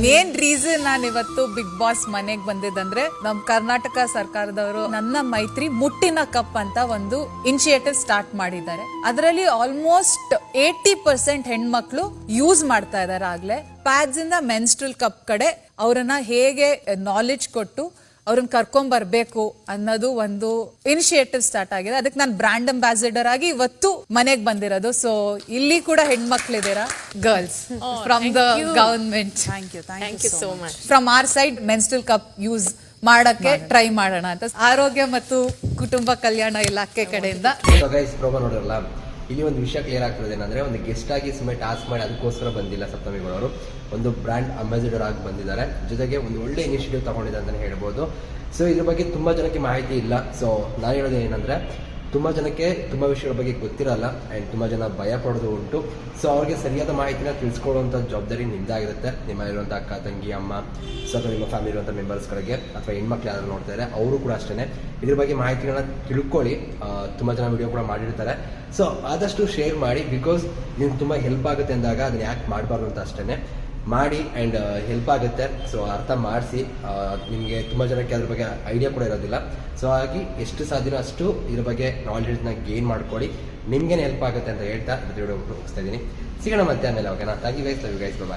Main reason ನಾನು ಇವತ್ತು big boss ಮನೆಗೆ ಬಂದಿದ್ದಂದ್ರೆ ನಮ್ ಕರ್ನಾಟಕ ಸರ್ಕಾರದವರು ನನ್ನ ಮೈತ್ರಿ ಮುಟ್ಟಿನ ಕಪ್ ಅಂತ ಒಂದು ಇನಿಷಿಯೇಟಿವ್ ಸ್ಟಾರ್ಟ್ ಮಾಡಿದ್ದಾರೆ. ಅದರಲ್ಲಿ ಆಲ್ಮೋಸ್ಟ್ ಏಟಿ ಪರ್ಸೆಂಟ್ ಹೆಣ್ಮಕ್ಳು ಯೂಸ್ ಮಾಡ್ತಾ ಇದಾರೆ ಆಗ್ಲೇ. ಪ್ಯಾಡ್ಸ್ ಇಂದ ಮೆನ್ಸ್ಟ್ರಲ್ ಕಪ್ ಕಡೆ ಅವರನ್ನ ಹೇಗೆ ನಾಲೆಜ್ ಕೊಟ್ಟು ಅವ್ರನ್ನ ಕರ್ಕೊಂಡ್ ಬರ್ಬೇಕು ಅನ್ನೋದು ಒಂದು ಇನಿಷಿಯೇಟಿವ್ ಸ್ಟಾರ್ಟ್ ಆಗಿದೆ. ಅದಕ್ಕೆ ನಾನು ಬ್ರಾಂಡ್ ಅಂಬಾಸಿಡರ್ ಆಗಿ ಇವತ್ತು ಮನೆಗೆ ಬಂದಿರೋದು. ಸೊ ಇಲ್ಲಿ ಕೂಡ ಹೆಣ್ಮಕ್ಳಿದ್ದೀರಾ? Girls from the government thank you thank you so much from our side menstrual cup use ಮಾಡಕ್ಕೆ ಟ್ರೈ ಮಾಡೋಣ ಅಂತ. ಆರೋಗ್ಯ ಮತ್ತು ಕುಟುಂಬ ಕಲ್ಯಾಣ ಇಲಾಖೆ ಕಡೆಯಿಂದ. ಇಲ್ಲಿ ಒಂದು ವಿಷಯ ಕ್ಲಿಯರ್ ಆಗ್ತದೆ ಏನಂದ್ರೆ ಒಂದು ಗೆಸ್ಟ್ ಆಗಿ ಸುಮ್ಮನೆ ಟಾಸ್ಕ್ ಮಾಡಿ ಅದಕ್ಕೋಸ್ಕರ ಬಂದಿಲ್ಲ ಸಪ್ತಮಿಗಳವರು. ಒಂದು ಬ್ರ್ಯಾಂಡ್ ಅಂಬಾಸಿಡರ್ ಆಗಿ ಬಂದಿದ್ದಾರೆ. ಜೊತೆಗೆ ಒಂದು ಒಳ್ಳೆ ಇನಿಷಿಯೇಟಿವ್ ತಗೊಂಡಿದೆ ಅಂತಲೇ ಹೇಳ್ಬೋದು. ಸೊ ಇದ್ರ ಬಗ್ಗೆ ತುಂಬಾ ಜನಕ್ಕೆ ಮಾಹಿತಿ ಇಲ್ಲ. ಸೊ ನಾನು ಹೇಳೋದು ಏನಂದ್ರೆ ತುಂಬಾ ಜನಕ್ಕೆ ತುಂಬ ವಿಷಯಗಳ ಬಗ್ಗೆ ಗೊತ್ತಿರಲ್ಲ ಆ್ಯಂಡ್ ತುಂಬ ಜನ ಭಯ ಪಡೋದು ಉಂಟು. ಸೊ ಅವ್ರಿಗೆ ಸರಿಯಾದ ಮಾಹಿತಿನ ತಿಳಿಸ್ಕೊಡುವಂಥ ಜವಾಬ್ದಾರಿ ನಿಮ್ದಾಗಿರುತ್ತೆ. ನಿಮ್ಮ ಇರುವಂಥ ಅಕ್ಕ, ತಂಗಿ, ಅಮ್ಮ ಸೊ ಅಥವಾ ನಿಮ್ಮ ಫ್ಯಾಮಿಲಿ ಇರುವಂಥ ಮೆಂಬರ್ಸ್ಗಳಿಗೆ ಅಥವಾ ಹೆಣ್ಮಕ್ಳು ಯಾರು ನೋಡ್ತಾ ಇದ್ದಾರೆ ಅವರು ಕೂಡ ಅಷ್ಟೇ ಇದ್ರ ಬಗ್ಗೆ ಮಾಹಿತಿಗಳನ್ನ ತಿಳ್ಕೊಳ್ಳಿ. ತುಂಬ ತುಂಬಾ ಜನ ವಿಡಿಯೋ ಕೂಡ ಮಾಡಿರ್ತಾರೆ. ಸೊ ಆದಷ್ಟು ಶೇರ್ ಮಾಡಿ ಬಿಕಾಸ್ ನಿಮ್ಗೆ ತುಂಬ ಹೆಲ್ಪ್ ಆಗುತ್ತೆ ಅಂದಾಗ ಅದನ್ನ ಯಾಕೆ ಮಾಡಬಾರ್ದು ಅಂತ ಅಷ್ಟೇ ಮಾಡಿ ಆ್ಯಂಡ್ ಹೆಲ್ಪ್ ಆಗುತ್ತೆ. ಸೊ ಅರ್ಥ ಮಾಡಿಸಿ. ನಿಮಗೆ ತುಂಬ ಜನಕ್ಕೆ ಅದ್ರ ಬಗ್ಗೆ ಐಡಿಯಾ ಕೂಡ ಇರೋದಿಲ್ಲ. ಸೊ ಹಾಗಾಗಿ ಎಷ್ಟು ಸಾಧ್ಯನೋ ಅಷ್ಟು ಇದ್ರ ಬಗ್ಗೆ ನಾಲೆಡ್ಜ್ನ ಗೇನ್ ಮಾಡ್ಕೊಳ್ಳಿ ನಿಮ್ಗೇನು ಹೆಲ್ಪ್ ಆಗುತ್ತೆ ಅಂತ ಹೇಳ್ತಾ ವಿಡಿಯೋ ಮುಗಿಸ್ತಾ ಇದ್ದೀನಿ. ಸಿಗೋಣ ಮತ್ತೆ ಆಮೇಲೆ ಓಕೆನಾ thank you guys love you guys bye